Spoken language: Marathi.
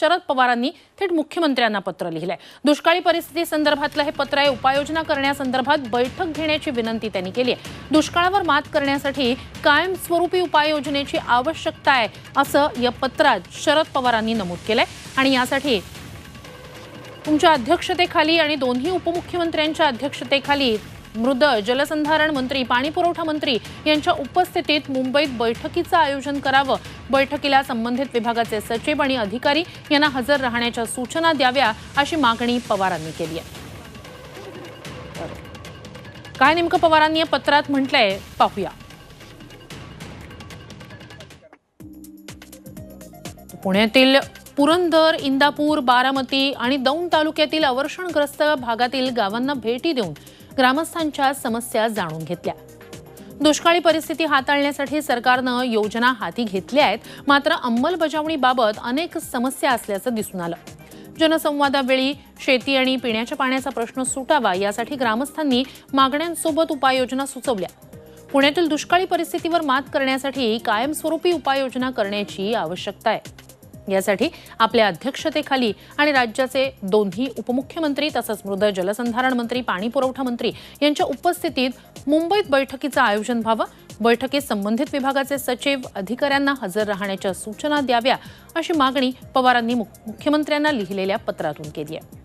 शरद पवारांनी थेट मुख्यमंत्र्यांना पत्र लिहिलंय. दुष्काळी परिस्थिती संदर्भातलं हे पत्र आहे. उपाययोजना करण्यासंदर्भात बैठक घेण्याची विनंती त्यांनी केली आहे. दुष्काळावर मात करण्यासाठी कायमस्वरूपी उपाययोजनेची आवश्यकता आहे असं या पत्रात शरद पवारांनी नमूद केलंय. आणि यासाठी तुमच्या अध्यक्षतेखाली आणि दोन्ही उपमुख्यमंत्र्यांच्या अध्यक्षतेखाली मृद जलसंधारण मंत्री पाणीपुरवठा मंत्री यांच्या उपस्थितीत मुंबईत बैठकीचं आयोजन करावं. बैठकीला संबंधित विभागाचे सचिव आणि अधिकारी यांना हजर राहण्याच्या सूचना द्याव्या अशी मागणी पवारांनी केली आहे. काय नेमकं पवारांनी या पत्रात म्हटलंय? पाहूया. पुण्यातील पुरंदर इंदापूर बारामती आणि दौंड तालुक्यातील अवर्षणग्रस्त भागातील गावांना भेटी देऊन ग्रामस्थांच्या समस्या जाणून घेतल्या. दुष्काळी परिस्थिती हाताळण्यासाठी सरकारनं योजना हाती घेतल्या आहेत. मात्र अंमलबजावणीबाबत अनेक समस्या असल्याचं दिसून आलं. जनसंवादावेळी शेती आणि पिण्याच्या पाण्याचा प्रश्न सुटावा यासाठी ग्रामस्थांनी मागण्यांसोबत उपाययोजना सुचवल्या. पुण्यातील दुष्काळी परिस्थितीवर मात करण्यासाठी कायमस्वरूपी उपाययोजना करण्याची आवश्यकता आहे. यासाठी आपल्या अध्यक्षतेखाली आणि राज्याचे दोन्ही उपमुख्यमंत्री तसंच मृद जलसंधारण मंत्री पाणी पुरवठा मंत्री यांच्या उपस्थितीत मुंबईत बैठकीचं आयोजन व्हावं. बैठकीत संबंधित विभागाचे सचिव अधिकाऱ्यांना हजर राहण्याच्या सूचना द्याव्या अशी मागणी पवारांनी मुख्यमंत्र्यांना लिहिलेल्या पत्रातून केली आहे.